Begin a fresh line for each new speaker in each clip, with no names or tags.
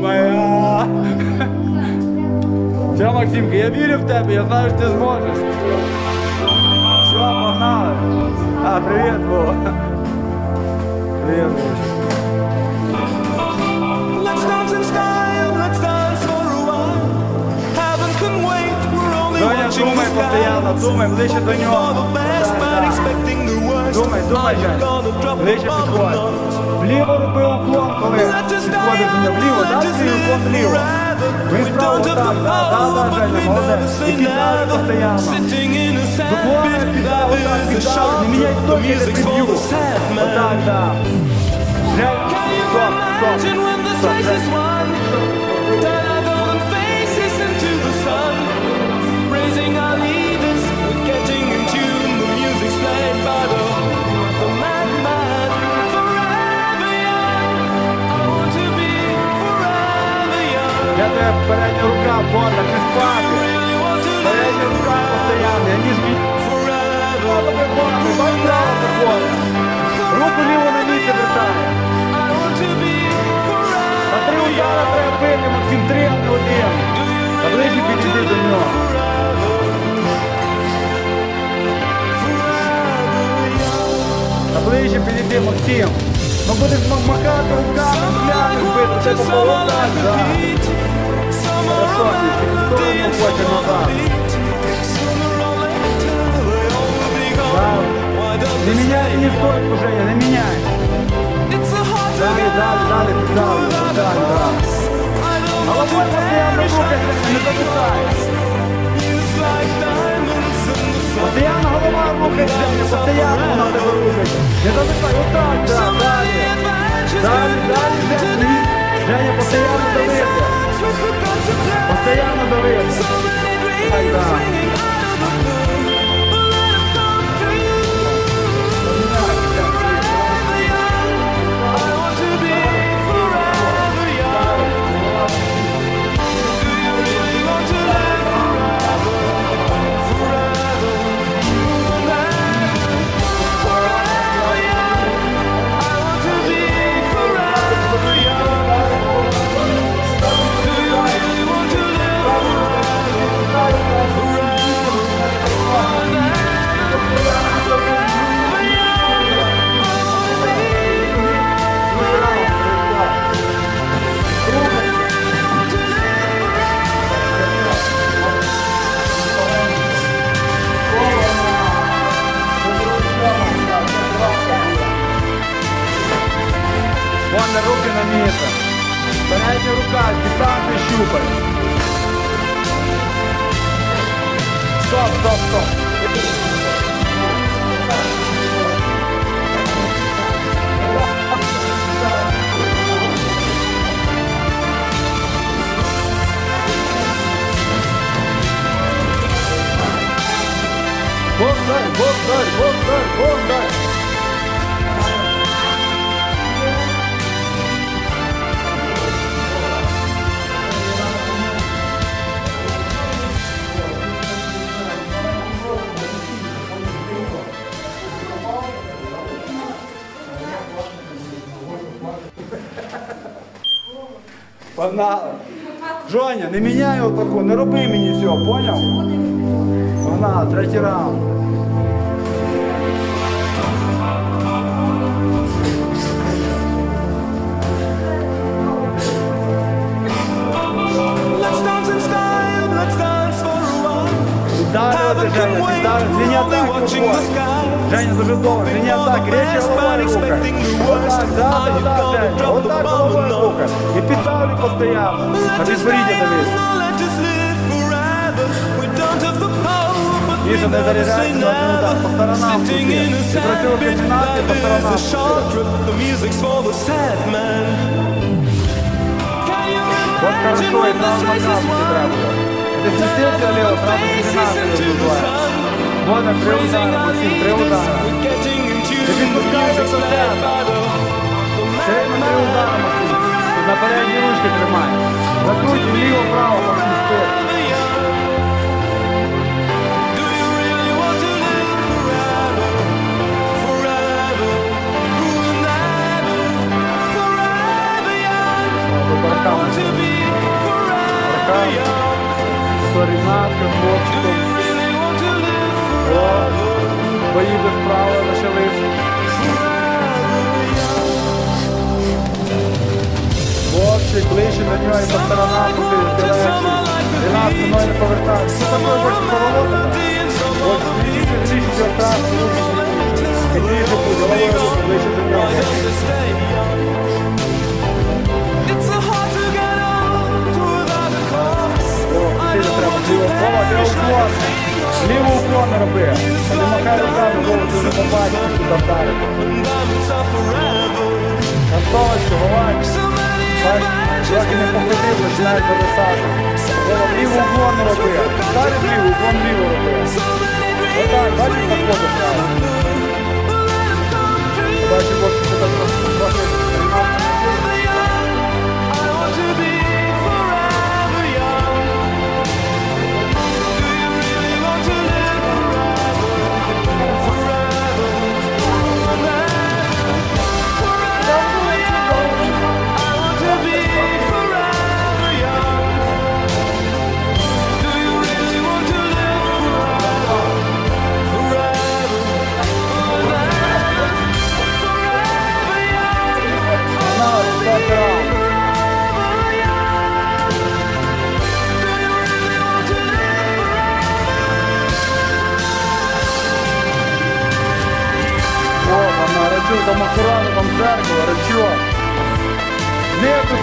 Моя. Все, Максимка, я вірю в тебе, я знаю, що ти зможеш. Все, погнали. А, привіт, Вова. Привіт, Вова. Доня, думай постійно, думай, ближче до нього. Думай, думай,
Are you
Жень.
gonna drop the
Ближче
bomb or
підходь.
not?
Вліво роби уклон, коли
Let us
підходиш до нього. Вліво,
let
дай
us
свій уклон
live
вліво.
forever.
Він
We
справа
don't have
так,
the
да, да,
power,
да,
but
Женя,
we never
молодець.
say
І кидай
never.
постійно.
Sitting in a sad
Двоє
bit,
піддав,
love
отак
is a
піддав.
short
Не міняй
The
точки, не
music's for
приб'ю.
the sad
Отак,
man.
да. Жень,
Can you
стоп, стоп.
imagine when the
Стоп,
size
Жень. Максим. Ну будеш махати руками, гляни бити, це по так, да. Хорошо, в сторону хоче назад. Не міняй ні стойку, Женя, не міняй. Далі, далі, далі, далі, далі, далі. Головой постоянно рухайся, не зависай. Постоянно голова рухається, постоянно вона в тебе рухається. Не зависай, отак, да, далі. Далі, далі, Женя. Женя, постоянно давити. Постоянно давити. Руки на місце. Передня рука, дистанцію щупай. Стоп, стоп, стоп. Бондар, бондар, бондар, бондар. Погнали. Жоня, не міняй отаку, не роби мені цього, поняв? Погнали, третій раунд.
Let's dance for a while.
Женя,
can wait,
піддавлювати.
Only watching the
виходить.
Skies.
Женя, дуже добре. Лінія атаки, речі головою рухай. Отак, да, да, да, Женя. Отак головою рухай. І піддавлю постійно. А підборіддя дивись. Міша, не заряджайся на один удар, по сторонам крути. Ти працював в комбінації, по сторонам От хорошо, і зразу на касу треба було. Ти смістився вліво, зразу Вода, три удара, Максим, три удара. Не підпускайся до себе. Сильно три удара, Максим. На передні ручки тримай. Закрути ліво, право, Максим, спир. Сторінатка, хлопчиком. О, бої без права почались. Ближче до нього і по сторонам ходити легше. І нас мною не повертати. Що таке хочеш поволоти? От ближче, ближче до трасу. Походив, починаєш зависати. Ліву уклон роби. Далі ліву, уклон ліво роби. Отак, бачиш, походу справа. Бачиш, бачиш, що так трохи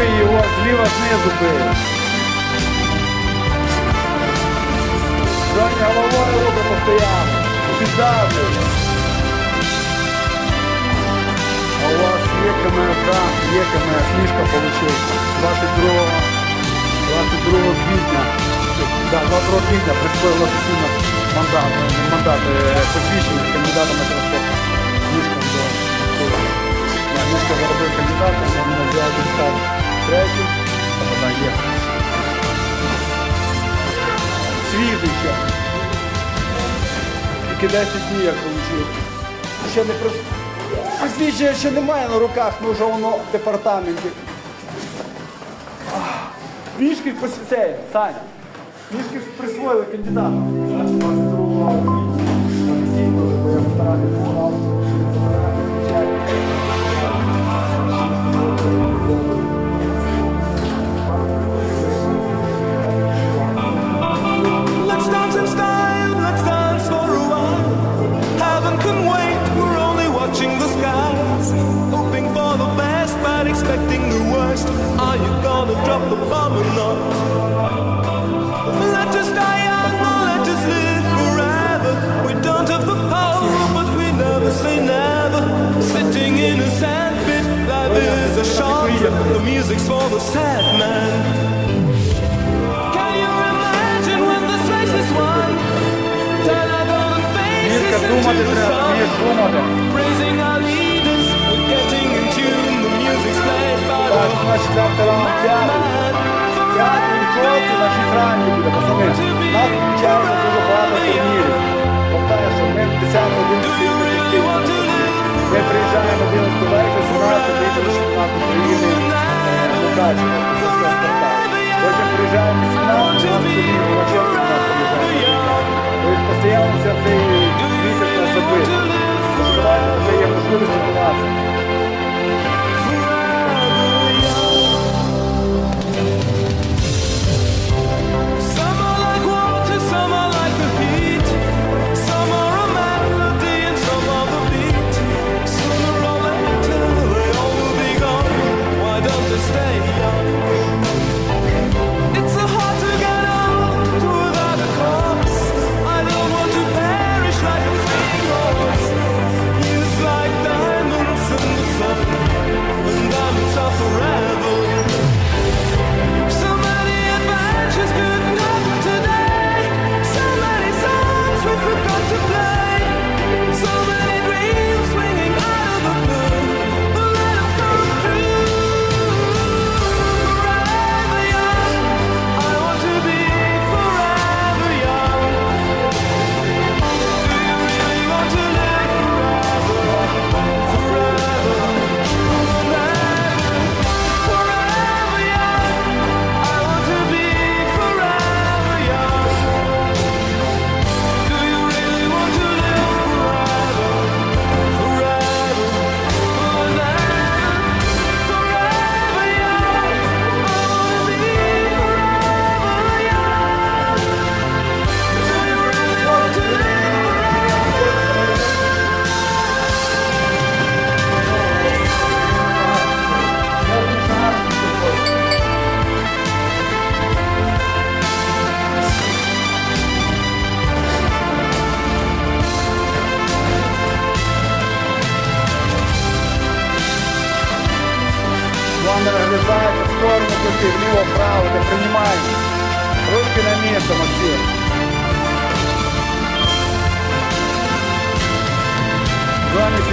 Бий його, зліва знизу бий. Женя, головою руку постоянно. Піддавлю. А у вас є КМС. Є КМС, мішка получив. 22, 22 квітня. Да, 22 квітня присвоїв офіційно мандат, мандат е, посвідчення кандидата на транспорт. Мішком до мішка заробив кандидата, він на взяти став третій. А вона є. Свіжий ще. Тільки 10 днів як отримав. Ще не прос... Посвідчення ще немає на руках, ну вже воно в департаменті. Мішки посвіцеє, Саня. Мішки присвоїли кандидату. Четвертий раунд п'ятий. П'ятий і шостий на шіфранді буде, пацани. Нас включається дуже багато турнірів. Тобто, що ми 10 11 Ми приїжджаємо 11 вечора, 17 приїжджаємо 16 України е, на дачу. Потім приїжджаємо 17 у нас турнір, Лачевський у нас приїжджає. Тобто постійно це цей місяць нас забити. Давайте вже є можливість у нас.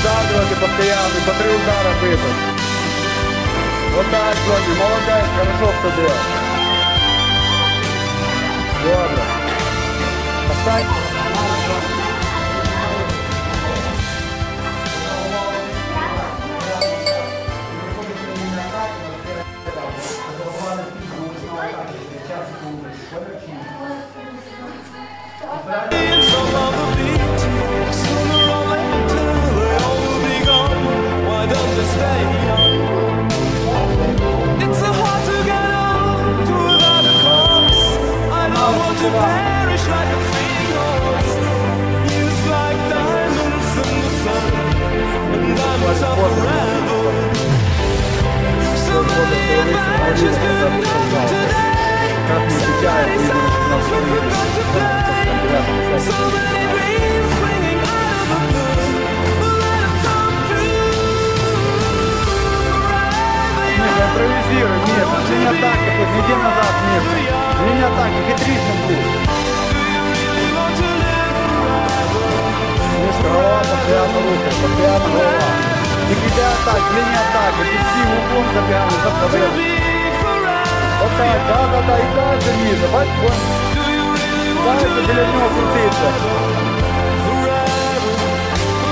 Піддавлювати постійно, по три удара бити. Вот так, Джонни, молодець, хорошо всадив. Добре. Поставь.
And of the blue, but let 'em come true.
Миша, импровизируй, Миша, линия атаки, хоть не иди назад, Миша. Линия атаки, хитришь будь. Мишка, голова постоянно. Не кидай атак, линия атаки, ты углом забегал, заходил. Вот так, да, да, да, и дальше, Миша, бачь, вон. Дальше біля нього крутиться.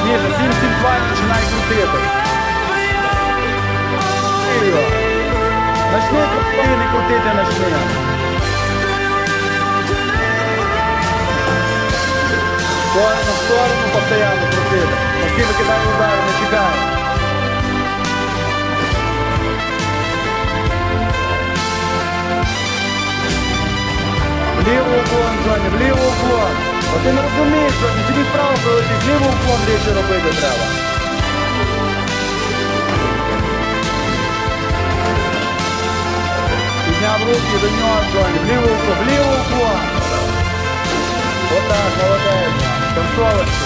Міша, 7-7-2 починай крутити. Києва. Начни крутити, не крутити начни. В Сторону, в сторону постоянно крутити. Максим викидає удари, не Вліво уклон, Джоні, вліво уклон. От ти не розумієш, Джоні, тобі вправо пролетить, вліво уклон більше робити треба. Підняв руки до нього, Джоні, вліво уклон, вліво уклон. Отак, молодець. Танцовочки.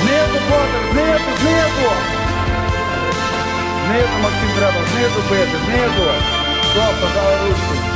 Знизу, Котер, знизу, знизу. Знизу, Максим, треба, знизу бити, знизу. Стоп, пожали ручки.